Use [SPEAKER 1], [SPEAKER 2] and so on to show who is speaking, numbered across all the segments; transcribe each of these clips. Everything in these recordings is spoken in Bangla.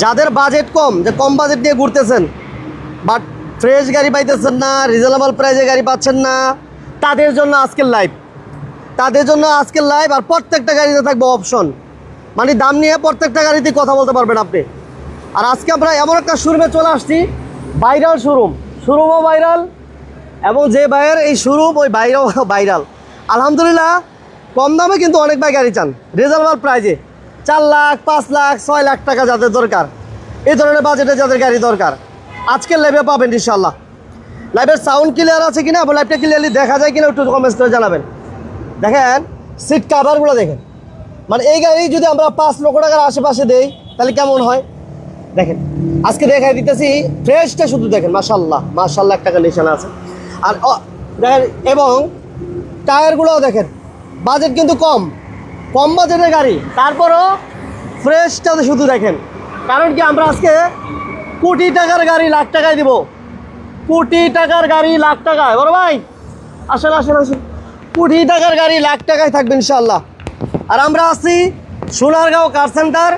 [SPEAKER 1] যাদের বাজেট কম, যে কম বাজেট নিয়ে ঘুরতেছেন বাট ফ্রেশ গাড়ি পাইতেছেন না রিজনেবল প্রাইসে গাড়ি পাচ্ছেন না, তাদের জন্য আজকের লাইভ তাদের জন্য আজকের লাইভ আর প্রত্যেকটা গাড়িতে থাকবে অপশন মানে দাম নিয়ে প্রত্যেকটা গাড়িতে কথা বলতে পারবেন আপনি। আর আজকে আমরা এমন একটা শোরুমে চলে আসছি ভাইরাল শোরুম শোরুমও ভাইরাল এবং যে ভাইয়ের এই শোরুম ওই বাইরেও ভাইরাল আলহামদুলিল্লাহ, কম দামে কিন্তু অনেক ভাই গাড়ি চান রিজনেবল প্রাইজে চার লাখ, পাঁচ লাখ, ছয় লাখ টাকা যাদের দরকার। এই ধরনের বাজেটে যাদের গাড়ি দরকার, আজকের লাইভে পাবেন ইনশাল্লাহ লাইভের সাউন্ড ক্লিয়ার আছে কিনা বা লাইভটা ক্লিয়ারলি দেখা যায় কিনা, একটু কমেন্টস করে জানাবেন। দেখেন সিট কাভারগুলো দেখেন। মানে এই গাড়ি যদি আমরা পাঁচ লক্ষ টাকার আশেপাশে দেই, তাহলে কেমন হয়? দেখেন, আজকে দেখাই দিতেছি ফ্রেশটা শুধু দেখেন মাশাল্লাহ মাশাল্লাহ একটা কন্ডিশন আছে। আর দেখেন, এবং টায়ারগুলোও দেখেন বাজেট কিন্তু কম। কম বাজেটের গাড়ি, তারপরও ফ্রেশটা শুধু দেখেন। কারণ কি আমরা আজকে কোটি টাকার গাড়ি, লাখ টাকায় দিব। কোটি টাকার গাড়ি, লাখ টাকায়। বড় ভাই, আসেন আসেন আসেন। কোটি টাকার গাড়ি, লাখ টাকায় থাকবে ইনশাল্লাহ আর আমরা আছি সোনারগাঁও কার সেন্টার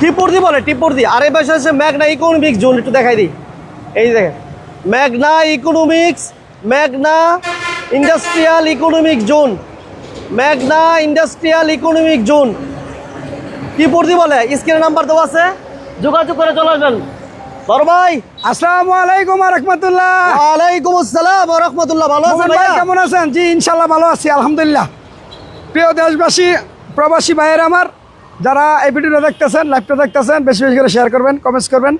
[SPEAKER 1] টিপুরদি বলে, টিপুরদি। আর এই পাশে আছে ম্যাগনা ইকোনমিক্স জোন একটু দেখাই দিই। এই দেখেন Magna economics Magna industrial economic zone Magna industrial economic zone টিপুরদি বলে? স্ক্রিনে নাম্বার দেওয়া আছে? যোগাযোগ করে চলে আসবেন। বড় ভাই।
[SPEAKER 2] আসসালামু আলাইকুম রহমতুল্লাহ।
[SPEAKER 1] ওয়ালাইকুম আসসালাম ওয়া ভালো আছেন
[SPEAKER 2] ভাই কেমন আছেন? জি ইনশাল্লাহ ভালো আছি আলহামদুলিল্লাহ। প্রিয় দেশবাসী প্রবাসী ভাইয়ের আমার যারা এই ভিডিওটা দেখতেছেন লাইভটা দেখতেছেন বেশি বেশি করে শেয়ার করবেন কমেন্টস করবেন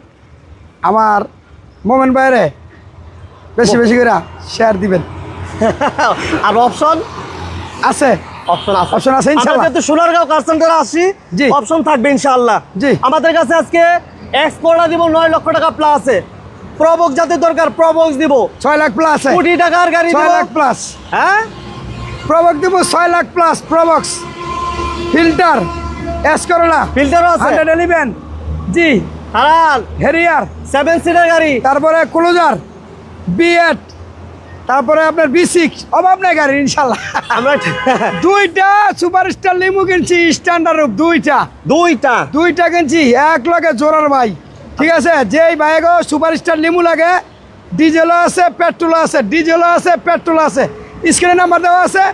[SPEAKER 2] আমার মোমেন বাইরে বেশি বেশি করে শেয়ার দিবেন।
[SPEAKER 1] আর অপশন
[SPEAKER 2] আছে।
[SPEAKER 1] অপশন আছে।
[SPEAKER 2] Option আছে,
[SPEAKER 1] আমরা
[SPEAKER 2] ইনশাআল্লাহ।
[SPEAKER 1] যেহেতু সোনারগাঁও কার সেন্টারে আসছি
[SPEAKER 2] জি।
[SPEAKER 1] অপশন থাকবে ইনশাআল্লাহ।
[SPEAKER 2] জি।
[SPEAKER 1] আমাদের কাছে আজকে দিব নয় লক্ষ টাকা প্লাসে প্রবক্স যাদের দরকার প্রবক্স দিব।
[SPEAKER 2] ছয় লাখ প্লাস
[SPEAKER 1] কোটি টাকার গাড়ি
[SPEAKER 2] ছয় লাখ প্লাস
[SPEAKER 1] হ্যাঁ?
[SPEAKER 2] প্রবক্স দিব ছয় lakh plus Probox filter S corona
[SPEAKER 1] ফিল্টারও আছে।
[SPEAKER 2] Hundred eleven G.
[SPEAKER 1] হারাল
[SPEAKER 2] Harrier
[SPEAKER 1] seven seater গাড়ি।
[SPEAKER 2] তারপরে ক্লোজার বিএড তারপরে আপনার বি সিক্স অভাব নাই গাড়ি ইনশাল্লাহ।
[SPEAKER 1] আমরা
[SPEAKER 2] দুইটা সুপারস্টার লিমু কিনছি স্ট্যান্ডার্ড রূপ দুইটা।
[SPEAKER 1] দুইটা?
[SPEAKER 2] দুইটা কিনছি এক লগে জোরার ভাই। ঠিক আছে? যেই বাইক সুপারস্টার লিমু লাগে ডিজেলও আছে পেট্রোলও আছে ডিজেলও আছে পেট্রোল আছে। স্ক্রিনে নাম্বার দেওয়া আছে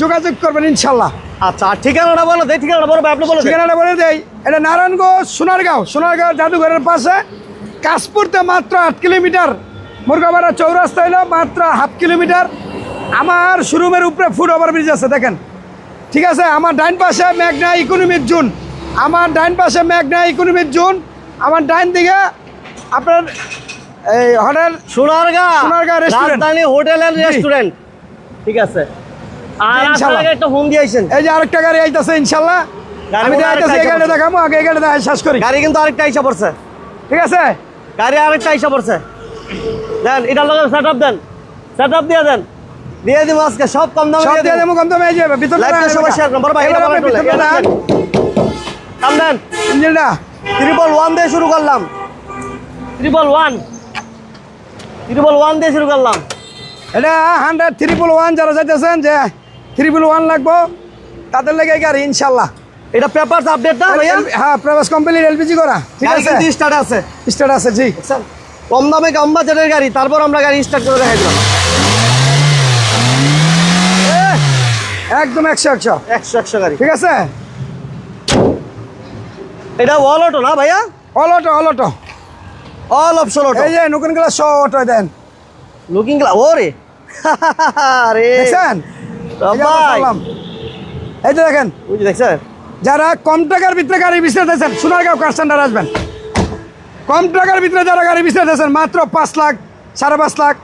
[SPEAKER 2] যোগাযোগ করবেন ইনশাল্লাহ।
[SPEAKER 1] আচ্ছা ঠিকানাটা বলো দেই ঠিকানাটা বলো আপনি বলো
[SPEAKER 2] ঠিকানাটা বলে দেই এটা নারায়ণগঞ্জ সোনারগাঁও। সোনারগাঁও জাদুঘরের পাশে কাশপুরতে মাত্র আট কিলোমিটার। মুরগাবাড়া চৌরাস্তা হইল মাত্র হাফ কিলোমিটার। আমার শোরুমের উপরে ফুট ওভার ব্রিজ আছে দেখেন। ঠিক আছে আমার ডাইন পাশে মেঘনা ইকোনমিক জোন। আমার ডাইন পাশে মেঘনা ইকোনমিক জোন। আমার ডাইন দিকে আপনার এই হোটেল
[SPEAKER 1] সোনারগাঁ
[SPEAKER 2] সোনারগাঁ।
[SPEAKER 1] রাজধানী হোটেল এন্ড রেস্টুরেন্ট ঠিক আছে। আর
[SPEAKER 2] ইনশাআল্লাহ।
[SPEAKER 1] আপনাকে একটা ফোন দিয়েছেন।
[SPEAKER 2] এই যে আরেকটা গাড়ি আইতেছে ইনশাল্লাহ।
[SPEAKER 1] গাড়ি
[SPEAKER 2] আমি
[SPEAKER 1] হয়
[SPEAKER 2] এই
[SPEAKER 1] আরেকটা
[SPEAKER 2] গাড়িটা দেখাবো আগে এই গাড়িটা শেষ করি।
[SPEAKER 1] গাড়ি কিন্তু আরেকটা আইসা পড়ছে।
[SPEAKER 2] ঠিক আছে?
[SPEAKER 1] গাড়ি আরেকটা আইসা পড়ছে। দেন এটার লগে সেট আপ দেন। সেট আপ দিয়ে দেন। দিয়ে দিব আজকে সব কম দামে দিয়ে দেবো।
[SPEAKER 2] কম দামে এই যে ভিতরে
[SPEAKER 1] লাইভটা সবাই শেয়ার করুন বড় ভাই এটা কাম দেন।
[SPEAKER 2] ইঞ্জিনটা।
[SPEAKER 1] ট্রিপল ওয়ান দিয়ে শুরু করলাম। ট্রিপল ওয়ান ট্রিপল ওয়ান দিয়ে শুরু করলাম।
[SPEAKER 2] এটা হান্ড্রেড ট্রিপল ওয়ান যারা চাইতেছেন যে ট্রিপল ওয়ান লাগবো তাদের লেগে এই গাড়ি ইনশাল্লাহ
[SPEAKER 1] এটা পেপারস আপডেট না
[SPEAKER 2] হ্যাঁ প্রবাস কোম্পানির এলপিজি করা। ঠিক আছে?
[SPEAKER 1] স্টার্ট আছে।
[SPEAKER 2] স্টার্ট আছে জি?
[SPEAKER 1] কম দামে কম বাজারের গাড়ি তারপর আমরা গাড়ি স্টার্ট করে দেখাই দিলাম।
[SPEAKER 2] একদম একশো একশো।
[SPEAKER 1] একশো একশো গাড়ি।
[SPEAKER 2] ঠিক আছে?
[SPEAKER 1] এটা অল অটো না ভাইয়া?
[SPEAKER 2] All auto all auto
[SPEAKER 1] all option auto
[SPEAKER 2] এই যে নতুনগুলো শো অটো দেন।
[SPEAKER 1] লুকিং গ্লাস ওরে। আরে।
[SPEAKER 2] দেখছেন? এই যে দেখেন।
[SPEAKER 1] বুঝি দেখছেন?
[SPEAKER 2] যারা কম টাকার ভিতরে গাড়ি বিছড়েছেন সোনারগাঁও কার সেন্টার আসবেন। কম টাকার ভিতরে যারা গাড়ি বিছড়েছেন মাত্র পাঁচ লাখ সাড়ে পাঁচ লাখ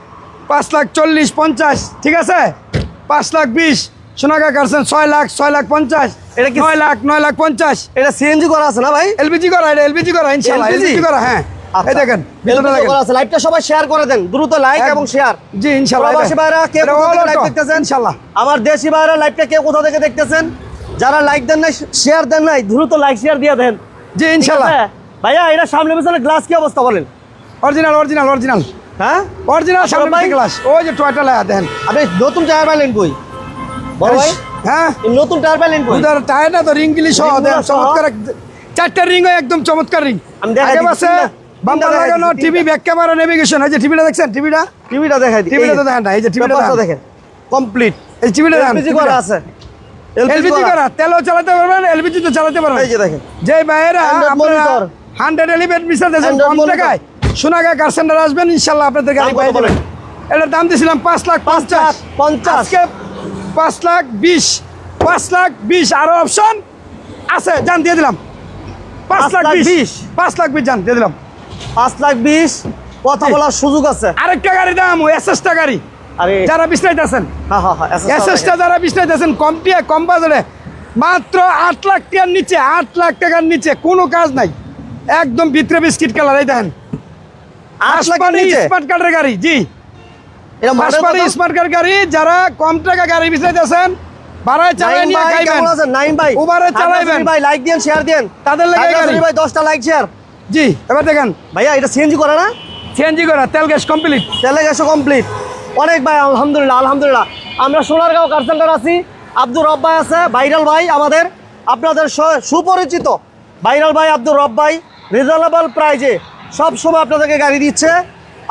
[SPEAKER 2] পাঁচ লাখ চল্লিশ পঞ্চাশ ঠিক আছে? পাঁচ লাখ বিশ সোনারগাঁও কারছেন ছয় লাখ ছয় লাখ পঞ্চাশ
[SPEAKER 1] এটা কি-
[SPEAKER 2] নয় লাখ নয় লাখ পঞ্চাশ।
[SPEAKER 1] এটা সিএনজি করা আছে না ভাই?
[SPEAKER 2] এলপিজি করা এটা এলপিজি করা ইনশাল্লাহ? এলপিজি করা হ্যাঁ।
[SPEAKER 1] আচ্ছা।
[SPEAKER 2] এই দেখেন
[SPEAKER 1] করা আছে লাইভটা সবাই শেয়ার করে দেন দ্রুত লাইক এবং শেয়ার
[SPEAKER 2] জি ইনশাল্লাহ
[SPEAKER 1] ভাইরা কে লাইভ দেখতেছেন?
[SPEAKER 2] ইনশাল্লাহ
[SPEAKER 1] আমার দেশি ভাইরা লাইভটা কে কোথা থেকে দেখতেছেন? যারা লাইক দেন নাই শেয়ার দেন নাই দ্রুত লাইক শেয়ার দিয়ে দেন।
[SPEAKER 2] জি ইনশাল্লাহ?
[SPEAKER 1] ভাইয়া এটা সামনে পেছনে গ্লাস কি অবস্থা বলেন?
[SPEAKER 2] অরিজিনাল অরিজিনাল অরিজিনাল
[SPEAKER 1] হ্যাঁ?
[SPEAKER 2] অরিজিনাল সামনে
[SPEAKER 1] ভাই?
[SPEAKER 2] ক্লাস ওই যে টয়টা লাগা দেন
[SPEAKER 1] আপনি নতুন টায়ার পাইলেন কই? বড় ভাই?
[SPEAKER 2] হ্যাঁ।
[SPEAKER 1] নতুন টায়ার পাইলেন কই?
[SPEAKER 2] উদার টায়ারটা তো রিং গিলি সহ দেন চমৎকার চারটা রিংও একদম চমৎকার রিং
[SPEAKER 1] আমি দেখাই দিচ্ছি,
[SPEAKER 2] বাম্পার লাগানো টিভি। ব্যাক ক্যামেরা নেভিগেশন এই যে টিভিটা দেখছেন? টিভিটা
[SPEAKER 1] টিভিটা দেখাই
[SPEAKER 2] টিভিটা তো দেখেন না এই যে টিভিটা দেখেন।
[SPEAKER 1] কমপ্লিট
[SPEAKER 2] এই টিভিটা দেখেন
[SPEAKER 1] এলপিজি করা আছে।
[SPEAKER 2] এলপিজি করা। তেলও চালাতে পারবেন এলপিজি তো চালাতে পারবেন।
[SPEAKER 1] এই যে দেখেন।
[SPEAKER 2] যে
[SPEAKER 1] Android
[SPEAKER 2] আপনারা। হান্ড্রেড এলিভেট দেশেন
[SPEAKER 1] Android
[SPEAKER 2] কম। টাকায়। সোনাগা কার সেন্টার আসবেন? ইনশাল্লাহ আপনাদের গাড়ি
[SPEAKER 1] কত
[SPEAKER 2] যাবেন এটার দাম দিয়েছিলাম পাঁচ লাখ পঞ্চাশ।
[SPEAKER 1] পঞ্চাশ।
[SPEAKER 2] পাঁচ লাখ বিশ। পাঁচ লাখ বিশ। আরও অপশন আছে জান দিয়ে দিলাম। পাঁচ লাখ বিশ। পাঁচ লাখ বিশ জান দিয়ে দিলাম।
[SPEAKER 1] পাঁচ লাখ বিশ। কথা বলার সুযোগ আছে।
[SPEAKER 2] আরেকটা গাড়ি দাম এসএসটা গাড়ি। যারা আছেন।
[SPEAKER 1] হ্যাঁ হ্যাঁ হ্যাঁ SS টা
[SPEAKER 2] এসএসটা যারা বিছনাইতে আছেন কম কম বাজারে। মাত্র আট লাখ টাকার নিচে আট লাখ টাকার নিচে কোনো কাজ নাই। একদম ভিতরে বিস্কিট কালার এই দেখেন। স্মার্ট কার্ডের গাড়ি জি। স্মার্ট কার্ড গাড়ি যারা কম টাকা গাড়ি জি এবার দেখেন।
[SPEAKER 1] ভাইয়া এটা সিএনজি করে না?
[SPEAKER 2] সিএনজি করা তেল গ্যাস কমপ্লিট
[SPEAKER 1] তেলে গেছে কমপ্লিট অনেক ভাই আলহামদুলিল্লাহ আলহামদুলিল্লাহ। আমরা সোনারগাঁও কার সেন্টার আছি। আব্দুর রব ভাই আছে ভাইরাল ভাই আমাদের। আপনাদের সুপরিচিত ভাইরাল ভাই আব্দুর রব ভাই। রিজনেবল প্রাইজে সব সময় আপনাদেরকে গাড়ি দিচ্ছে।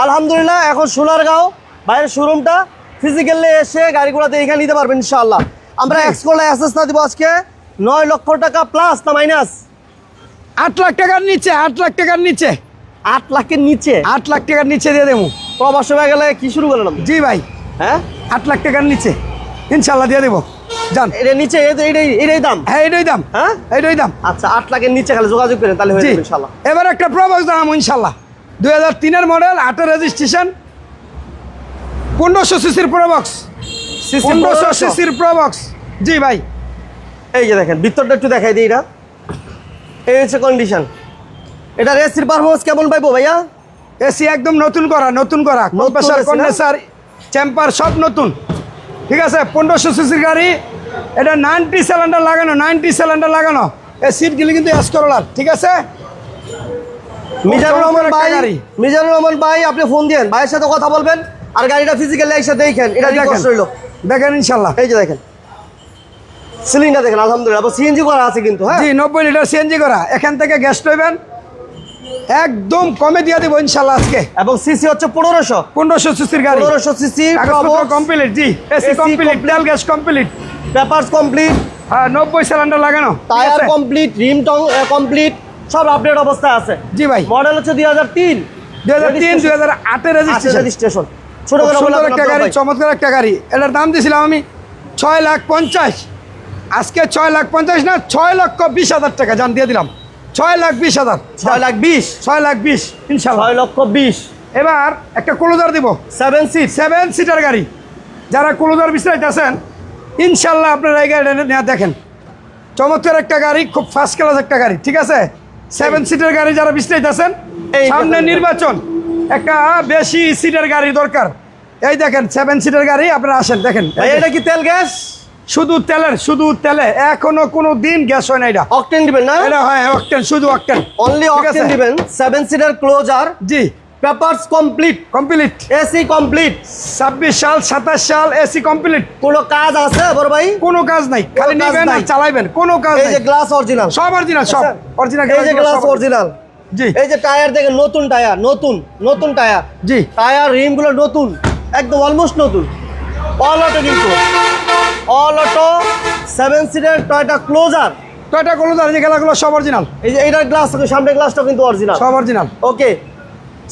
[SPEAKER 1] আলহামদুলিল্লাহ এখন সোনারগাঁও বাইরের শোরুমটা ফিজিক্যালি এসে গাড়িগুলো এখানে নিতে পারবেন ইনশাআল্লাহ। আমরা এক্স করলে অ্যাসেস না দিব আজকে। নয় লক্ষ টাকা প্লাস না মাইনাস
[SPEAKER 2] আট লাখ টাকার নিচে আট লাখ টাকার নিচে।
[SPEAKER 1] আট লাখের নিচে?
[SPEAKER 2] আট লাখ টাকার নিচে দিয়ে দেবো।
[SPEAKER 1] প্রবাস হয়ে গেলে কি শুরু করলাম
[SPEAKER 2] জি ভাই।
[SPEAKER 1] হ্যাঁ?
[SPEAKER 2] আট লাখ টাকার নিচে। ইনশাল্লাহ দিয়ে দেবো। যান
[SPEAKER 1] এটা নিচে এইটাই এইটাই দাম।
[SPEAKER 2] হ্যাঁ এইটাই দাম।
[SPEAKER 1] হ্যাঁ?
[SPEAKER 2] এইটাই দাম।
[SPEAKER 1] আচ্ছা আট লাখের নিচে খালি যোগাযোগ করেন তাহলে হয়ে যাবে ইনশাল্লাহ
[SPEAKER 2] এবার একটা প্রবক্স দাম ইনশাল্লাহ দুই হাজার তিনের মডেল আটের রেজিস্ট্রেশন পনেরোশো সিসির প্রবক্স পনেরোশো। সিসির প্রবক্স জি ভাই।
[SPEAKER 1] এই যে দেখেন ভিতরটা একটু দেখাই দিই এটা। এই হচ্ছে কন্ডিশন এটা এসির পারফরমেন্স কেমন পাইবো ভাইয়া?
[SPEAKER 2] এসি একদম নতুন করা নতুন করা। কম্প্রেসার
[SPEAKER 1] না?
[SPEAKER 2] চেম্পার সব নতুন। ঠিক আছে? পনেরোশো সিসির গাড়ি এটা নাইনটি সিলিন্ডার লাগানো নাইনটি সিলিন্ডার লাগানো। এই সিটগুলি কিন্তু এসকরলার ঠিক আছে?
[SPEAKER 1] মিজানুর রহমান ভাই। মিজানুর রহমান ভাই আপনি ফোন দিয়েন। ভাইয়ের সাথে কথা বলবেন আর গাড়িটা ফিজিক্যালি এসে দেখেন এটা রিকোয়েস্ট রইল
[SPEAKER 2] দেখেন ইনশাল্লাহ।
[SPEAKER 1] এই যে দেখেন সিলিন্ডার দেখেন আলহামদুলিল্লাহ। সিএনজি করা আছে কিন্তু হ্যাঁ?
[SPEAKER 2] জি নব্বই লিটার সিএনজি করা। এখান থেকে গ্যাস লইবেন একদম কমে দিয়ে দেবো ইনশাল্লাহ আজকে।
[SPEAKER 1] এবং সিসি হচ্ছে পনেরোশো।
[SPEAKER 2] পনেরোশো সিসির গাড়ি।
[SPEAKER 1] পনেরোশো সিসি
[SPEAKER 2] কমপ্লিট জি। AC complete. তেল গ্যাস কমপ্লিট
[SPEAKER 1] পেপারস কমপ্লিট
[SPEAKER 2] হ্যাঁ নব্বই সিলিন্ডার লাগানো
[SPEAKER 1] টায়ার কমপ্লিট রিম টং কমপ্লিট সব আপডেট অবস্থায় আছে।
[SPEAKER 2] জি ভাই।
[SPEAKER 1] মডেল হচ্ছে দুই হাজার তিন।
[SPEAKER 2] দুই হাজার তিন দুই হাজার আটের রেজিস্ট্রেশন
[SPEAKER 1] রেজিস্ট্রেশন ছোট করে
[SPEAKER 2] একটা গাড়ি চমৎকার একটা গাড়ি। এটার দাম দিয়েছিলাম আমি ছয় লাখ পঞ্চাশ। আজকে ছয় লাখ পঞ্চাশ না ছয় লক্ষ বিশ হাজার টাকা জান দিয়ে দিলাম। ছয় লাখ বিশ হাজার।
[SPEAKER 1] ছয় লাখ বিশ।
[SPEAKER 2] ছয় লাখ বিশ ইনশাল্লাহ।
[SPEAKER 1] ছয় লক্ষ বিশ।
[SPEAKER 2] এবার একটা ক্লোজার দিব।
[SPEAKER 1] সেভেন সিট
[SPEAKER 2] সেভেন সিটার গাড়ি। যারা ক্লোজার বিছরাইতে আছেন ইনশাল্লাহ আপনারা এই গাড়িটা নেওয়া দেখেন। চমৎকার একটা গাড়ি খুব ফার্স্ট ক্লাস একটা গাড়ি ঠিক আছে? সেভেন সিটের গাড়ি যারা বিছরাইতে আছেন
[SPEAKER 1] এই
[SPEAKER 2] সামনে নির্বাচন। একটা বেশি সিটের গাড়ি দরকার। এই দেখেন সেভেন সিটের গাড়ি আপনারা আসেন দেখেন।
[SPEAKER 1] এটা কি তেল গ্যাস?
[SPEAKER 2] শুধু তেলের শুধু তেলে। এখনও কোনো দিন গ্যাস হয় না এটা।
[SPEAKER 1] অকটেন দিবেন না?
[SPEAKER 2] এটা হয় অকটেন শুধু অকটেন
[SPEAKER 1] অনলি অকটেন দিবেন। সেভেন সিটার ক্লোজার
[SPEAKER 2] জি।
[SPEAKER 1] Papers complete
[SPEAKER 2] complete
[SPEAKER 1] AC complete
[SPEAKER 2] ছাব্বিশ সাল সাতাশ সাল এসি কমপ্লিট
[SPEAKER 1] কোনো কাজ আছে বড় ভাই?
[SPEAKER 2] কোনো কাজ নাই। খালি নিবেন। আর চালাইবেন। কোনো কাজ
[SPEAKER 1] এই যে গ্লাস অরিজিনাল
[SPEAKER 2] সব অরিজিনাল সব। অরিজিনাল
[SPEAKER 1] এই যে গ্লাস অরিজিনাল
[SPEAKER 2] জি।
[SPEAKER 1] এই যে টায়ার দেখেন নতুন টায়ার নতুন নতুন টায়ার
[SPEAKER 2] জি।
[SPEAKER 1] টায়ার রিমগুলো নতুন একদম অলমোস্ট নতুন। অল অটো কিন্তু। All auto seven seater Toyota closure
[SPEAKER 2] Toyota কলুদার যে খেলাগুলো সব অরিজিনাল
[SPEAKER 1] এই যে এইটার গ্লাস সামনে গ্লাসটা কিন্তু অরিজিনাল
[SPEAKER 2] সব অরিজিনাল
[SPEAKER 1] ওকে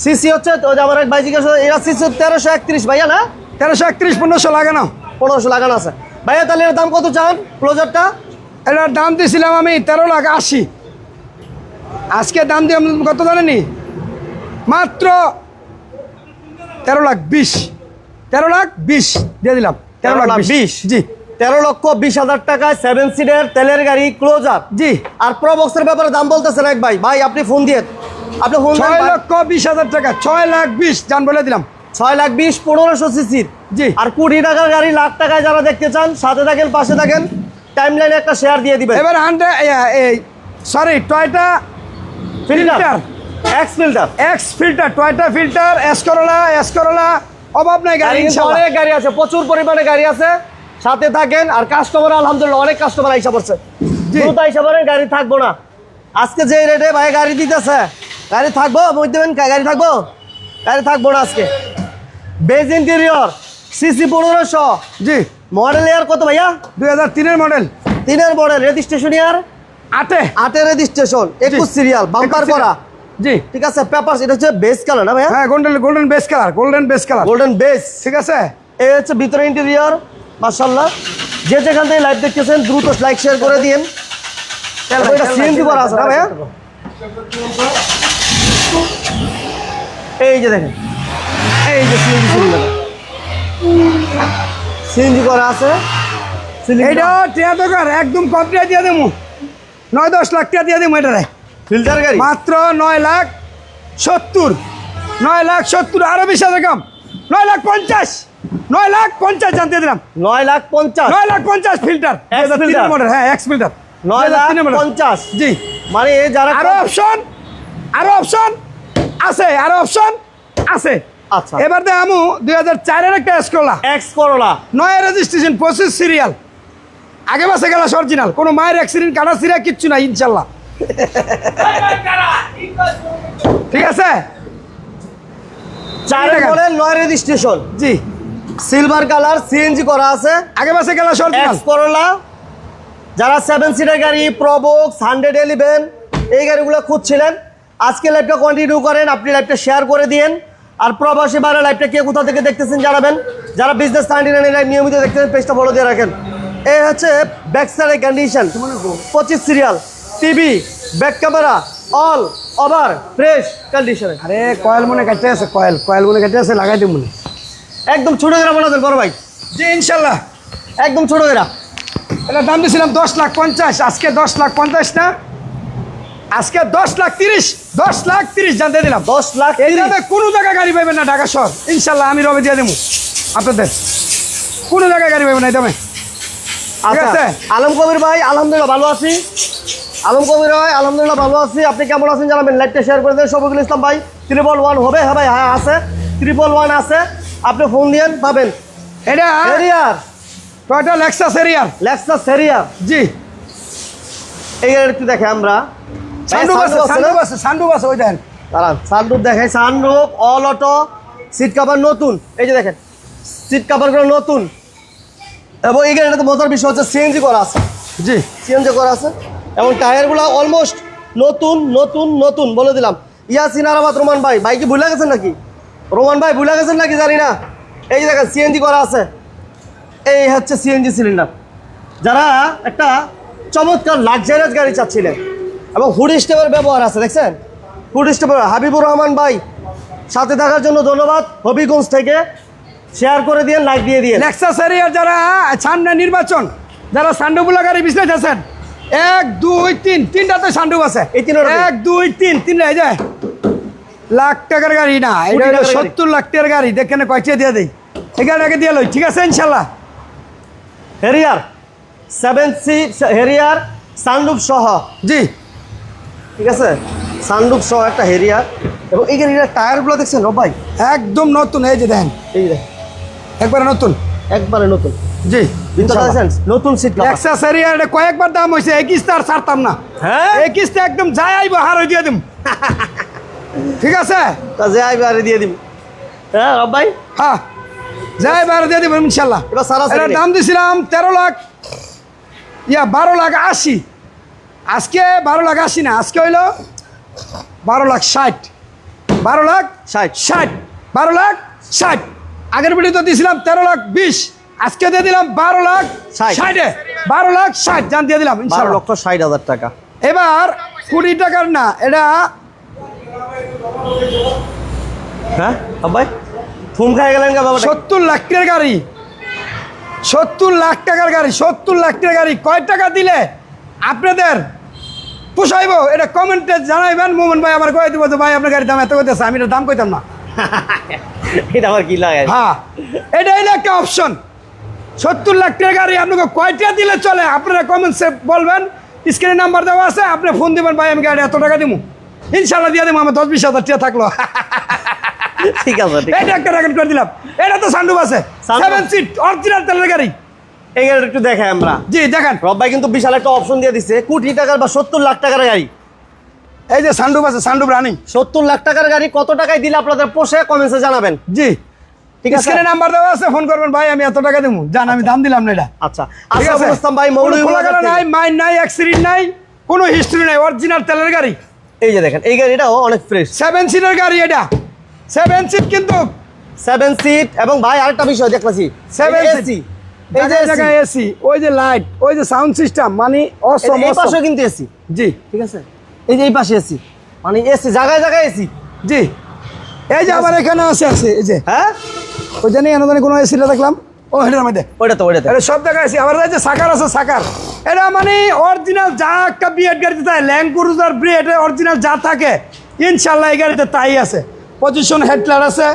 [SPEAKER 1] সিসি হচ্ছে আমার এক ভাই জিজ্ঞাসা এরা সিসি তেরোশো একত্রিশ ভাইয়া না?
[SPEAKER 2] তেরোশো একত্রিশ পনেরোশো লাগানো।
[SPEAKER 1] পনেরোশো লাগানো আছে। ভাইয়া তাহলে এর দাম কত চান ক্লোজারটা?
[SPEAKER 2] এটার দাম দিয়েছিলাম আমি তেরো লাখ আশি। আজকে দাম দিয়ে কত জানেনি? মাত্র তেরো লাখ বিশ। তেরো লাখ বিশ দিয়ে দিলাম। তেরো লাখ বিশ। জি।
[SPEAKER 1] তেরো লক্ষ বিশ হাজার টাকায় সেভেন সিটের তেলের গাড়ি ক্লোজার
[SPEAKER 2] জি।
[SPEAKER 1] আর প্রবক্সের ব্যাপারে দাম বলতেছেন এক ভাই। ভাই আপনি ফোন দিয়ে আপনি
[SPEAKER 2] ছয় লক্ষ বিশ হাজার টাকা ছয় লাখ বিশ জান বলে দিলাম।
[SPEAKER 1] ছয় লাখ বিশ পনেরোশো সিসির।
[SPEAKER 2] জি।
[SPEAKER 1] আর কোটি টাকার গাড়ি লাখ টাকায় যারা দেখতে চান সাথে থাকেন পাশে থাকেন টাইম লাইনে একটা শেয়ার দিয়ে দিবেন।
[SPEAKER 2] এবার হান্ড্রেড এই sorry Toyota
[SPEAKER 1] Fielder X Fielder
[SPEAKER 2] X Fielder Toyota Fielder এসকরোলা এসকরোলা অভাব নাই গাড়ি
[SPEAKER 1] অনেক গাড়ি আছে প্রচুর পরিমাণে গাড়ি আছে। সাথে থাকেন আর কাস্টমার আলহামদুলিল্লাহ অনেক কাস্টমার আইসা পড়ছে। দ্রুত আইসা পড়েন গাড়ি থাকব না। আজকে যে রেটে ভাই গাড়ি দিতেছে গাড়ি থাকব দেবেন গাড়ি থাকব? গাড়ি থাকব না আজকে। বেজ ইন্টেরিয়র সিসি পনেরোশো।
[SPEAKER 2] জি।
[SPEAKER 1] মডেল ইয়ার কত ভাইয়া?
[SPEAKER 2] দুই হাজার তিনের মডেল
[SPEAKER 1] তিনের মডেল রেজিস্ট্রেশন ইয়ার
[SPEAKER 2] আটে।
[SPEAKER 1] আটের রেজিস্ট্রেশন একুশ সিরিয়াল বাম্পার করা।
[SPEAKER 2] জি।
[SPEAKER 1] ঠিক আছে পেপার এটা হচ্ছে বেস কালার না ভাইয়া?
[SPEAKER 2] হ্যাঁ golden golden base colour golden base colour
[SPEAKER 1] golden base
[SPEAKER 2] ঠিক আছে?
[SPEAKER 1] এই হচ্ছে ভিতরে ইন্টেরিয়র মার্শাল্লাহ যে যেখান থেকে লাইভ দেখতেছেন দ্রুত লাইক শেয়ার করে দিন এটা সিএনজি করা আছে না ভাইয়া? এই যে দেখেন। এই যে সিএনজি সিলিন্ডার। সিএনজি করা আছে।
[SPEAKER 2] এইটা টিয়া দোকান একদম কম টিয়া দিয়ে দেবো। নয় দশ লাখ টিয়া দিয়ে দেবো এটারে।
[SPEAKER 1] ফিল্টার গাড়ি?
[SPEAKER 2] মাত্র নয় লাখ সত্তর। নয় লাখ সত্তর আরও বিশ হাজার কম। নয় লাখ পঞ্চাশ। নয় লাখ পঞ্চাশ জানতে দিলাম।
[SPEAKER 1] নয় লাখ পঞ্চাশ।
[SPEAKER 2] নয় লাখ পঞ্চাশ ফিল্টার? মডেল হ্যাঁ এক্স ফিল্টার।
[SPEAKER 1] নয় লাখ পঞ্চাশ।
[SPEAKER 2] জি।
[SPEAKER 1] মানে যারা
[SPEAKER 2] আরও অপশন আরও অপশন আছে আর অপশন আছে।
[SPEAKER 1] আচ্ছা।
[SPEAKER 2] এবার দেখ আমু দুই হাজার চারের একটা এসকোলা
[SPEAKER 1] এক্স করোলা
[SPEAKER 2] নয় রেজিস্ট্রেশন পঁচিশ সিরিয়াল আগে বাসে গেল অরিজিনাল কোনো মায়ের অ্যাক্সিডেন্ট কাটা সিরিয়া কিচ্ছু নাই ইনশাল্লাহ। ঠিক আছে?
[SPEAKER 1] চার? মডেল নয় রেজিস্ট্রেশন
[SPEAKER 2] জি।
[SPEAKER 1] সিলভার কালার সিএনজি করা আছে।
[SPEAKER 2] আগে বাসে গেল অরিজিনাল
[SPEAKER 1] যারা সেভেন সিটার গাড়ি প্রবক্স হান্ড্রেড এলিভেন এই গাড়িগুলো খুঁজছিলেন। আজকে লাইভটা কন্টিনিউ করেন আপনি লাইভটা শেয়ার করে দিন আর প্রবাসী বারে লাইভটা কে কোথা থেকে দেখতেছেন জানাবেন। যারা বিজনেস থার্টি নাইন লাইভ নিয়মিত দেখতেছেন পেজটা ফলো দিয়ে রাখেন। এই হচ্ছে ব্যাক সাইডের কন্ডিশন পঁচিশ serial TV back camera all over fresh কন্ডিশনে
[SPEAKER 2] আরে কয়েল মনে কাটতে আছে কয়েল কয়েল মনে কাটতে আছে লাগাই দিব মনে।
[SPEAKER 1] একদম ছোটো করে বানাতেন বড় ভাই।
[SPEAKER 2] জি ইনশাল্লাহ।
[SPEAKER 1] একদম ছোটো করে।
[SPEAKER 2] এটা দাম দিয়েছিলাম দশ লাখ পঞ্চাশ আজকে দশ লাখ পঞ্চাশ না? আজকে দশ লাখ তিরিশ দশ লাখ তিরিশ জানতে দিলাম।
[SPEAKER 1] দশ লাখ
[SPEAKER 2] এই দামে কোনো জায়গায় গাড়ি পাবেন না ঢাকা শহর। ইনশাল্লাহ আমি রবে দিয়ে দেবো আপনাদের? কোনো জায়গায় গাড়ি পাবেন না দামে।
[SPEAKER 1] আচ্ছা
[SPEAKER 2] আছে?
[SPEAKER 1] আলম কবির ভাই আলহামদুলিল্লাহ ভালো আছি। আলম কবির ভাই আলহামদুলিল্লাহ ভালো আছি। আপনি কেমন আছেন জানাবেন? লাইভটা শেয়ার করে দেন। শফিকুল ইসলাম ভাই ট্রিপল ওয়ান হবে? হ্যাঁ ভাই হ্যাঁ আছে। ট্রিপল ওয়ান আছে। আপনি ফোন দিয়েন পাবেন।
[SPEAKER 2] এটা
[SPEAKER 1] হেরিয়ার
[SPEAKER 2] টয়টা লেক্সাস এরিয়ার
[SPEAKER 1] লেক্সাস হেরিয়ার
[SPEAKER 2] জি।
[SPEAKER 1] এই একটু দেখে আমরা।
[SPEAKER 2] আছে আছে আছে ওই
[SPEAKER 1] দাঁড়ান sunroof all auto seat cover নতুন। এই যে দেখেন সিট কাভারগুলো নতুন। এবং মজার বিষয় হচ্ছে সিএনজি করা আছে।
[SPEAKER 2] জি।
[SPEAKER 1] সিএনজি করা আছে এবং টায়ারগুলো অলমোস্ট নতুন নতুন নতুন বলে দিলাম। ইয়াসিন আরাবাদ রোমান ভাই ভাই কি ভুলে গেছেন নাকি? রোমান ভাই ভুলে গেছেন নাকি? জানি না। এই যে দেখেন সিএনজি করা আছে। এই হচ্ছে সিএনজি সিলিন্ডার যারা একটা চমৎকার লাক্সারিয়াস গাড়ি চাচ্ছিলেন এবং হুড স্টেপের ব্যবহার আছে দেখছেন? হুড স্টেপের হাবিবুর রহমান ভাই সাথে থাকার জন্য ধন্যবাদ। হবিগঞ্জ থেকে শেয়ার করে দিয়ে লাইক দিয়ে দিয়ে।
[SPEAKER 2] এরিয়ার যারা সামনে নির্বাচন যারা সান্ডুপুলা গাড়ি বিজনেস আছেন এক দুই তিন তিনটাতে সান্ডুপ আছে।
[SPEAKER 1] এই তিনটাতে?
[SPEAKER 2] এক দুই তিন তিন এই যে লাখ টাকার গাড়ি না এটা হলো সত্তর লাখ টাকার গাড়ি দেখেন কয়টা দিয়ে দেই। এই গাড়িটাকে দিয়ে লই ঠিক আছে ইনশাল্লাহ।
[SPEAKER 1] Harrier seven C Harrier sunroof সহ।
[SPEAKER 2] জি।
[SPEAKER 1] ঠিক আছে? সানরুফ সহ একটা হেরিয়ার এবং এই গাড়িটার টায়ারগুলো দেখছেন ভাই?
[SPEAKER 2] একদম নতুন এই যে দেখেন
[SPEAKER 1] এই দেখ
[SPEAKER 2] একবারে নতুন।
[SPEAKER 1] একবারে নতুন।
[SPEAKER 2] জি
[SPEAKER 1] নতুন সিট
[SPEAKER 2] লেক্সাস এরিয়ার এটা কয়েকবার দাম হয়েছে এই কিস্তা আর ছাড়তাম না।
[SPEAKER 1] হ্যাঁ?
[SPEAKER 2] কিস্তা একদম যাই আইব হার দিয়ে দিম। ঠিক আছে?
[SPEAKER 1] তা যে আইবে আরে দিয়ে দিবি হ্যাঁ রব ভাই?
[SPEAKER 2] হ্যাঁ যাই বারো দিয়ে দেবো ইনশাল্লাহ
[SPEAKER 1] এবার সারা
[SPEAKER 2] এটার
[SPEAKER 1] সাইডে।
[SPEAKER 2] দাম দিছিলাম তেরো লাখ ইয়া বারো লাখ আশি। আজকে বারো লাখ আসি না আজকে হইল বারো লাখ ষাট। বারো লাখ
[SPEAKER 1] ষাট।
[SPEAKER 2] ষাট। বারো লাখ ষাট। আগের ভিডিও তো দিয়েছিলাম তেরো লাখ বিশ। আজকে দিয়ে দিলাম বারো লাখ
[SPEAKER 1] ষাট।
[SPEAKER 2] বারো লাখ ষাট জান দিয়ে দিলাম
[SPEAKER 1] বারো লক্ষ ষাট হাজার টাকা।
[SPEAKER 2] এবার কুড়ি টাকার না এটা
[SPEAKER 1] হ্যাঁ? ভাই ফুম খাই গেলেন
[SPEAKER 2] সত্তর লাখ টাকার গাড়ি। সত্তর লাখ টাকার গাড়ি সত্তর লাখ টাকার গাড়ি। কয় টাকা দিলে? আপনাদের পোষাইব এটা কমেন্টে জানাইবেন। মোমন ভাই আমার কয়ে দিব ভাই আপনার গাড়ির দাম এত কইতেছে আমি দাম কইতাম না।
[SPEAKER 1] এটা আমার কি লাগে
[SPEAKER 2] হ্যাঁ এটা হলো একটা অপশন সত্তর লাখ টাকার গাড়ি আপনাকে কয়টা দিলে চলে? আপনারা কমেন্টসে বলবেন স্ক্রিনে নাম্বার দেওয়া আছে আপনি ফোন দিবেন ভাই আমি গাড়ি এত টাকা দিব ইনশাল্লাহ দিয়ে দেবো আমার দশ বিশ হাজার টাকা থাকল।
[SPEAKER 1] ঠিক আছে
[SPEAKER 2] এটা একটা রেকর্ড করে দিলাম। এটা তো সান্ডুপ আছে। সেভেন সিট অরিজিনাল তেলের গাড়ি।
[SPEAKER 1] এই গাড়িটা একটু দেখাই আমরা।
[SPEAKER 2] জি দেখেন।
[SPEAKER 1] রব ভাই কিন্তু বিশাল একটা অপশন দিয়ে দিছে। কোটি টাকার বা সত্তর লাখ টাকার গাড়ি।
[SPEAKER 2] এই যে সানডুপ আছে সানডুপ রানিং
[SPEAKER 1] সত্তর লাখ টাকার গাড়ি কত টাকায় দিলে আপনাদের পোষে? কমেন্টসে জানাবেন।
[SPEAKER 2] জি।
[SPEAKER 1] ঠিক আছে?
[SPEAKER 2] স্ক্রিনে নাম্বার দেওয়া আছে ফোন করবেন ভাই আমি এত টাকা দেবো। জান আমি দাম দিলাম না এটা।
[SPEAKER 1] আচ্ছা।
[SPEAKER 2] ঠিক আছে?
[SPEAKER 1] ভাই
[SPEAKER 2] কোনো নাই মাইন নাই অ্যাক্সিডেন্ট নাই কোনো হিস্ট্রি নাই অরিজিনাল তেলের গাড়ি।
[SPEAKER 1] এই যে দেখেন এই গাড়িটাও অনেক ফ্রেশ
[SPEAKER 2] সেভেন সিটের গাড়ি এটা। সেভেন সিট কিন্তু
[SPEAKER 1] সেভেন সিট এবং ভাই আরেকটা বিষয় দেখলাছি
[SPEAKER 2] seat।
[SPEAKER 1] এই যে
[SPEAKER 2] জায়গায় এসি ওই যে লাইট ওই যে সাউন্ড সিস্টেম মানে অসম
[SPEAKER 1] এই। পাশেও কিন্তু এসি
[SPEAKER 2] জি।
[SPEAKER 1] ঠিক আছে? এই যে এই পাশে এসি মানে এসি জায়গায় জায়গায় এসি
[SPEAKER 2] জি। এই যে আবার এখানে আছে আছে এই যে।
[SPEAKER 1] হ্যাঁ?
[SPEAKER 2] ওই জানি এনে কোনো এসিটা দেখলাম। ও হেটার মধ্যে
[SPEAKER 1] ওইটা তো ওইটা
[SPEAKER 2] এটা সব জায়গায় আছে আবার যে সাকার আছে সাকার। এটা মানে অরিজিনাল যা একটা বিএড গাড়িতে তাই ল্যান্ড ক্রুজার ব্রিড অরিজিনাল যা থাকে ইনশাল্লাহ এই গাড়িতে তাই আছে। পজিশন হেডলাইট আছে।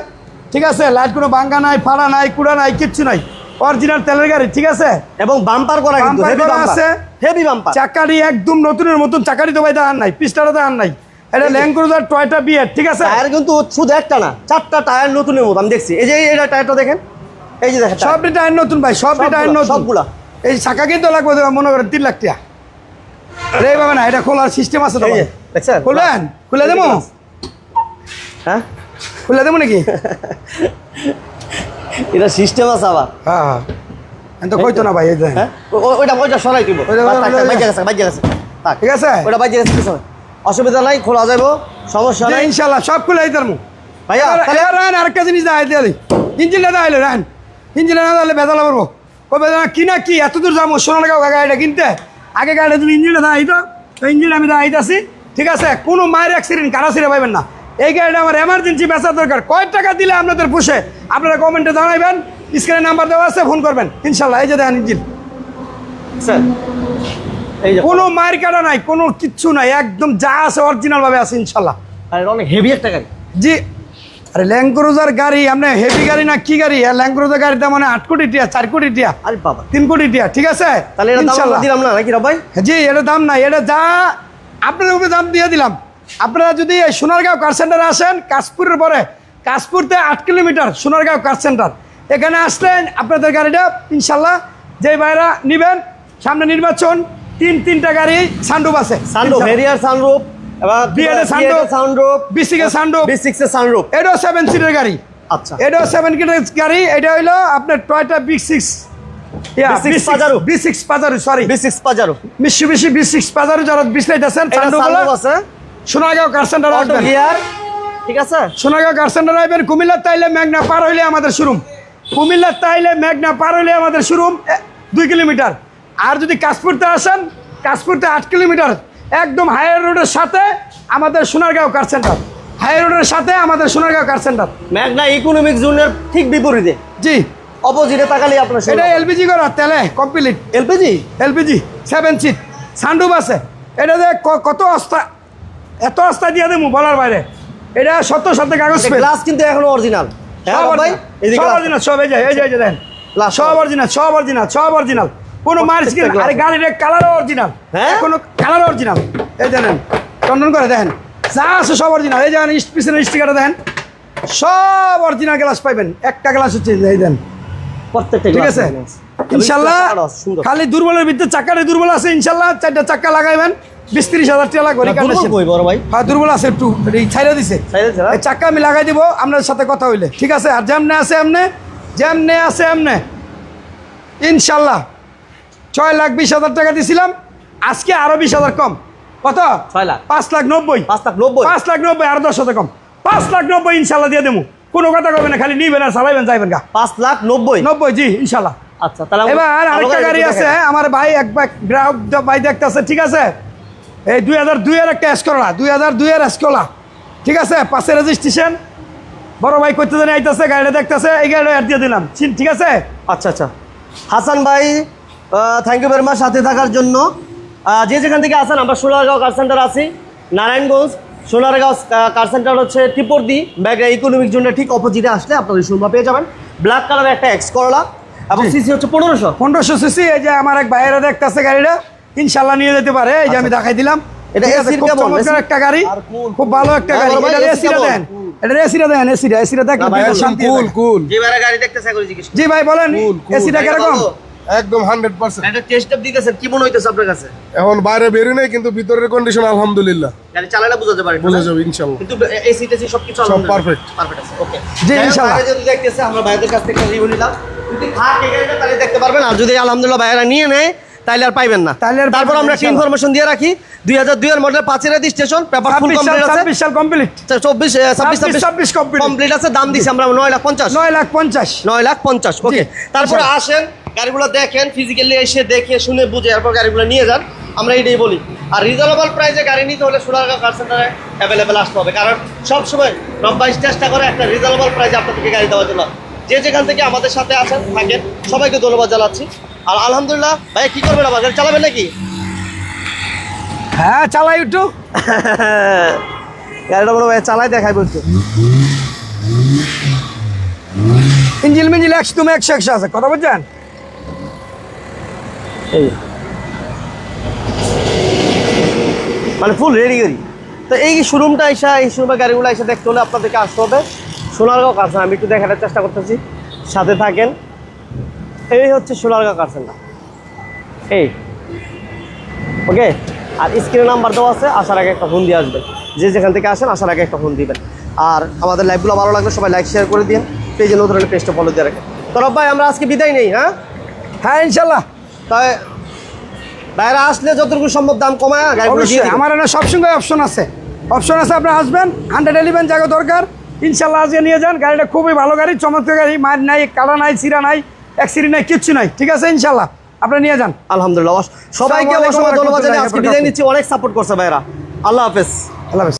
[SPEAKER 2] ঠিক আছে? লাইট কোনো বাঙ্গা নাই ফাড়া নাই কুড়া নাই কিচ্ছু নাই। অরিজিনাল তেলের গাড়ি ঠিক আছে?
[SPEAKER 1] এবং বাম্পার করা কিন্তু হেভি বাম্পার
[SPEAKER 2] আছে।
[SPEAKER 1] হেভি বাম্পার
[SPEAKER 2] চাকাটি একদম নতুনের মতন চাকাটি তো ভাই দাঁড়ান নাই পিস্টারও দাঁড়ান নাই। এটা ল্যান্ড ক্রুজার টয়টা বিএড ঠিক আছে?
[SPEAKER 1] টায়ার কিন্তু শুধু একটা না চারটা টায়ার নতুনের মতো আমি দেখছি। এই যে এই টায়ারটা দেখেন। এই যে দেখেন
[SPEAKER 2] সবটি টায়ার নতুন ভাই সবটি
[SPEAKER 1] সবগুলা,
[SPEAKER 2] টায়ার নতুন।
[SPEAKER 1] সবগুলা।
[SPEAKER 2] এই চাকা কিন্তু লাগবে মনে করেন তিন লাখ টাকা। রে বাবা না এটা খোলার সিস্টেম আছে তো।
[SPEAKER 1] দেখছেন?
[SPEAKER 2] খুলবেন? খুলে দেবো?
[SPEAKER 1] হ্যাঁ?
[SPEAKER 2] খুলে দেবো নাকি?
[SPEAKER 1] এটা সিস্টেম আছে আবার।
[SPEAKER 2] হ্যাঁ হ্যাঁ। তো কইতো না ভাই এই দেখেন।
[SPEAKER 1] হ্যাঁ? ও- ও- ওইটা ওইটা সরাই দিব বাইজে গেছে বাইজে গেছে।
[SPEAKER 2] ঠিক আছে?
[SPEAKER 1] ওইটা বাইজে গেছে কিছু অসুবিধা নাই খোলা যাব সমস্যা নাই।
[SPEAKER 2] ইনশাল্লাহ সব খুলে দিতাম
[SPEAKER 1] ভাইয়া
[SPEAKER 2] রান আরেকটা জিনিস দেখাই দিলি ইঞ্জিনটা দেখাইলো রান ইঞ্জিনটা না দিলে বেদালা পারব কবে না কি না কি এত দূর যাব সোনারগাঁও গাড়িটা কিনতে। আগে গাড়িটা তুমি ইঞ্জিনটা দেখাই তো ইঞ্জিন আমি দেখাইতেছি। ঠিক আছে? কোনো মায়ের অ্যাক্সিডেন্ট কারা ছিঁড়ে পাইবেন না। এই গাড়িটা আমার এমার্জেন্সি বেচার দরকার। কয় টাকা দিলে আপনাদের পুষে। আপনারা কমেন্টে জানাইবেন স্ক্রিনে নাম্বার দেওয়া আছে ফোন করবেন। ইনশাল্লাহ এই যে দেখেন ইঞ্জিন।
[SPEAKER 1] স্যার
[SPEAKER 2] কোনো মায়ের কাটা নাই কোনো কিচ্ছু নাই একদম যা আছে অরিজিনাল ভাবে আছে ইনশাল্লাহ।
[SPEAKER 1] আর অনেক হেভি একটা গাড়ি।
[SPEAKER 2] জি। আরে ল্যান্ড ক্রুজার গাড়ি আপনি হেভি গাড়ি না কি গাড়ি? আর ল্যান্ড ক্রুজার গাড়িটা মানে আট কোটি টিয়া চার কোটি টিয়া।
[SPEAKER 1] আরে বাবা।
[SPEAKER 2] তিন কোটি টিয়া ঠিক আছে?
[SPEAKER 1] তাহলে এটা দাম। দিলাম না নাকি ভাই?
[SPEAKER 2] জি এটা দাম নাই এটা যা আপনাদের উপরে দাম দিয়ে দিলাম। আপনারা যদি এই সোনারগাঁও কার সেন্টারে আসেন কাশপুরের পরে কাশপুরতে আট কিলোমিটার সোনারগাঁও কার সেন্টার এখানে আসলেন আপনাদের গাড়িটা ইনশাল্লাহ যে ভাইরা নিবেন সামনে নির্বাচন তিন তিনটা গাড়ি সান্ডুপ আছে।
[SPEAKER 1] সানরুফ হেরিয়ার
[SPEAKER 2] বিসিক এটাও সেভেন সিটের গাড়ি।
[SPEAKER 1] আচ্ছা।
[SPEAKER 2] এটাও সেভেন গাড়ি এটা হইল আপনার Toyota six
[SPEAKER 1] B6 Pajero।
[SPEAKER 2] B six Pajero sorry
[SPEAKER 1] B six Pajero
[SPEAKER 2] মিশি মিশি বি সিক্স পাজারু যারা বিশ্লেষণ
[SPEAKER 1] এটা আছে।
[SPEAKER 2] সোনাগাঁও কার সেন্টার আসবেন।
[SPEAKER 1] ঠিক আছে?
[SPEAKER 2] সোনাগাঁও কার সেন্টার আসবেন। কুমিল্লার তাইলে মেঘনা পার হইলে আমাদের শোরুম কুমিল্লার তাইলে মেঘনা পার হইলে আমাদের শোরুম দুই কিলোমিটার। আর যদি কাশপুরতে আসেন কাশপুরতে আট কিলোমিটার। একদম হায়ার রোডের সাথে আমাদের সোনারগাঁও কার সেন্টার হায়ার রোডের সাথে আমাদের Sonargaon car centre
[SPEAKER 1] Magna economic জোনের ঠিক বিপরীতে।
[SPEAKER 2] জি।
[SPEAKER 1] অপোজিটে তাকালে আপনার
[SPEAKER 2] এটা এলপিজি করা তেলে complete
[SPEAKER 1] LPG?
[SPEAKER 2] LPG seven seat সানডুপ আছে। এটা যে কত অস্তা এত অস্তা দিয়ে দেবো বলার বাইরে। এটা সত্য সত্য কাগজ
[SPEAKER 1] গ্লাস কিন্তু এখনও অরিজিনাল
[SPEAKER 2] সব সব এই যে এই যে এই যে দেখেন।
[SPEAKER 1] Glass
[SPEAKER 2] সব
[SPEAKER 1] সব।
[SPEAKER 2] অরিজিনাল সব অরিজিনাল সব অরিজিনাল কোনো মার স্কিন
[SPEAKER 1] glass।
[SPEAKER 2] আরে গাড়ির কালারও অরিজিনাল
[SPEAKER 1] হ্যাঁ?
[SPEAKER 2] কোনো অরিজিনাল এই দেখেন টন্ডন করে দেখেন। যা আছে সব অরিজিনাল এই দেখেন পিছনের স্টিকারটা দেখেন। সব অরিজিনাল গ্লাস পাইবেন। একটা গ্লাস হচ্ছে এই দেন
[SPEAKER 1] প্রত্যেকটা
[SPEAKER 2] ঠিক আছে। ইনশাল্লাহ খালি দুর্বলের ভিতরে চাকারে দুর্বল আছে ইনশাল্লাহ চারটা চাক্কা লাগাইবেন বিশ তিরিশ হাজার টাকা লাগবে হ্যাঁ দুর্বল আছে একটু ছাইরা দিছে।
[SPEAKER 1] ছাইড়া দিছে?
[SPEAKER 2] এই চাক্কা আমি লাগাই দিব আপনার সাথে কথা হইলে। ঠিক আছে? আর যেমনে আছে এমনে যেমনে আছে এমনে। ইনশাল্লাহ। ছয় লাখ বিশ হাজার টাকা দিছিলাম আজকে আরও বিশ হাজার কম। কত?
[SPEAKER 1] ছয় লাখ।
[SPEAKER 2] পাঁচ লাখ নব্বই।
[SPEAKER 1] পাঁচ লাখ নব্বই।
[SPEAKER 2] পাঁচ লাখ নব্বই আরও দশ হাজার কম। পাঁচ লাখ নব্বই ইনশাল্লাহ দিয়ে দেবো। কোনো কথা কবে না খালি নিবেন আর চালাইবেন যাইবেন গা।
[SPEAKER 1] পাঁচ লাখ নব্বই।
[SPEAKER 2] নব্বই জি ইনশাল্লাহ।
[SPEAKER 1] আচ্ছা তাহলে
[SPEAKER 2] এবার আরেকটা গাড়ি আছে আমার ভাই এক গ্রাহক ভাই দেখতেছে ঠিক আছে? এই দুই হাজার দুইয়ের একটা এসকোলা দুই হাজার দুইয়ের এসকোলা ঠিক আছে? পাশে রেজিস্ট্রেশন বড় ভাই করতে জানি আইতেছে গাড়িটা দেখতেছে এই গাড়িটা অ্যাড দিয়ে দিলাম। চিন- ঠিক আছে?
[SPEAKER 1] আচ্ছা আচ্ছা। হাসান ভাই থ্যাংক ইউ ভেরি মাচ সাথে থাকার জন্য। যে যেখান থেকে আসেন আমরা সোনারগাঁও কার সেন্টার আছি নারায়ণগঞ্জ। সোনারগাঁও কার সেন্টার হচ্ছে ত্রিপর্দি ব্যাগরা ইকোনমিক জোনের ঠিক অপোজিটে আসলে আপনাদের সুরমা পেয়ে যাবেন। ব্ল্যাক কালারের একটা এক্স করলা এবং সিসি হচ্ছে পনেরোশো।
[SPEAKER 2] পনেরোশো সিসি এই যে আমার এক দেখতেছে গাড়িটা ইনশাল্লাহ নিয়ে যেতে পারে। এই যে আমি দেখাই দিলাম।
[SPEAKER 1] এটা
[SPEAKER 2] ঠিক আছে,
[SPEAKER 1] AC র
[SPEAKER 2] খুব
[SPEAKER 1] কেমন?
[SPEAKER 2] একটা গাড়ি খুব ভালো একটা গাড়ি। এটা এসিটা দেন। এটা এসিটা দেন এসিটা এসিটা শান্তি কুল
[SPEAKER 1] বেড়া গাড়ি দেখতে চাই করে। জিজ্ঞেস
[SPEAKER 2] জি ভাই বলেন এসিটা কীরকম?
[SPEAKER 3] একদম হান্ড্রেড পার্সেন্ট।
[SPEAKER 1] একটা টেস্ট দিতেছেন কি মনে হইতেছে আপনার কাছে?
[SPEAKER 3] এখন বাইরে বেরোই নাই কিন্তু ভিতরের কন্ডিশন আলহামদুলিল্লাহ।
[SPEAKER 1] গাড়ি চালালে বোঝাতে পারে
[SPEAKER 3] বুঝে যাবে ইনশাল্লাহ
[SPEAKER 1] কিন্তু এসি টেসি সবকিছু
[SPEAKER 3] সব perfect।
[SPEAKER 1] পারফেক্ট আছে ওকে
[SPEAKER 2] জি, ইনশাল্লাহ।
[SPEAKER 1] যদি দেখতেছে আমরা ভাইদের কাছ থেকে রিভিউ নিলাম। যদি থাকে তাহলে দেখতে পারবেন। আর যদি আলহামদুলিল্লাহ ভাইয়েরা নিয়ে নেয় তাহলে আর পাইবেন না।
[SPEAKER 2] তাহলে
[SPEAKER 1] তারপর আমরা একটা ইনফরমেশন দিয়ে রাখি। দুই হাজার দুই এর মডেল পাঁচের স্টেশন পেপার ফুল কমপ্লিট আছে।
[SPEAKER 2] ছাব্বিশ সাল কমপ্লিট
[SPEAKER 1] চব্বিশ ছাব্বিশ
[SPEAKER 2] ছাব্বিশ।
[SPEAKER 1] কমপ্লিট আছে দাম দিছি আমরা নয় লাখ পঞ্চাশ।
[SPEAKER 2] নয় লাখ পঞ্চাশ।
[SPEAKER 1] নয় লাখ পঞ্চাশ ওকে তারপরে আসেন গাড়িগুলো দেখেন ফিজিক্যালি এসে দেখে শুনে বুঝে এরপর গাড়িগুলো নিয়ে যান। আমরা এটাই বলি। আর রিজনেবল প্রাইসে গাড়ি নিতে হলে সোনারগাঁও কার সেন্টারে অ্যাভেলেবেল আসতে হবে। কারণ সবসময় রব্বাইশ চেষ্টা করে একটা রিজনেবল প্রাইসে আপনাদেরকে গাড়ি দেওয়ার জন্য। যে যেখান থেকে আমাদের সাথে আছেন থাকেন সবাইকে ধন্যবাদ জানাচ্ছি। আর আলহামদুলিল্লাহ ভাই কি করবেন আবার? গাড়ি চালাবেন নাকি?
[SPEAKER 2] হ্যাঁ চালাই একটু।
[SPEAKER 1] গাড়িটা বড় ভাই চালাই দেখাই বলছে।
[SPEAKER 2] ইঞ্জিল মিঞ্জিল একশো তুমি একশো একশো আছে। কথা বলছেন
[SPEAKER 1] এই। মানে ফুল রেডি গাড়ি। তো এই শোরুমটা এসে এই শোরুমের গাড়িগুলো এসে দেখতে হলে আপনাদেরকে আসতে হবে। সোনারগাঁও কারখানা আমি একটু দেখানোর চেষ্টা করতেছি। সাথে থাকেন। এই হচ্ছে সোনারগাঁও কারখানা। এই। ওকে? আর স্ক্রিনে নাম্বার দেওয়া আছে আসার আগে একটা ফোন দিয়ে আসবেন। যে যেখান থেকে আসেন আসার আগে একটা ফোন দিবেন। আর আমাদের লাইভগুলো ভালো লাগলে সবাই লাইক শেয়ার করে দিন পেজে নতুন পেজটা ফলো দিয়ে রাখেন। তো রব ভাই আমরা আজকে বিদায় নেই হ্যাঁ?
[SPEAKER 2] হ্যাঁ ইনশাল্লাহ।
[SPEAKER 1] তাই বাইরে আসলে যতটুকু সম্ভব দাম কমায়।
[SPEAKER 2] আমার এখানে সবসময় অপশন আছে। অপশন আছে আপনি আসবেন হান্ড্রেড এলিভেন জায়গা দরকার। ইনশাল্লাহ আজকে নিয়ে যান। গাড়িটা খুবই ভালো গাড়ি চমৎকার গাড়ি। মার নাই কাটা নাই চিরা নাই অ্যাক্সিডেন্ট নাই কিচ্ছু নাই। ঠিক আছে ইনশাল্লাহ। আপনি নিয়ে যান।
[SPEAKER 1] আলহামদুলিল্লাহ সবাইকে অসংখ্য ধন্যবাদ। জানাই আজকে বিদায় নিচ্ছি অনেক সাপোর্ট করছে ভাইরা আল্লাহ হাফেজ
[SPEAKER 2] আল্লাহ হাফেজ।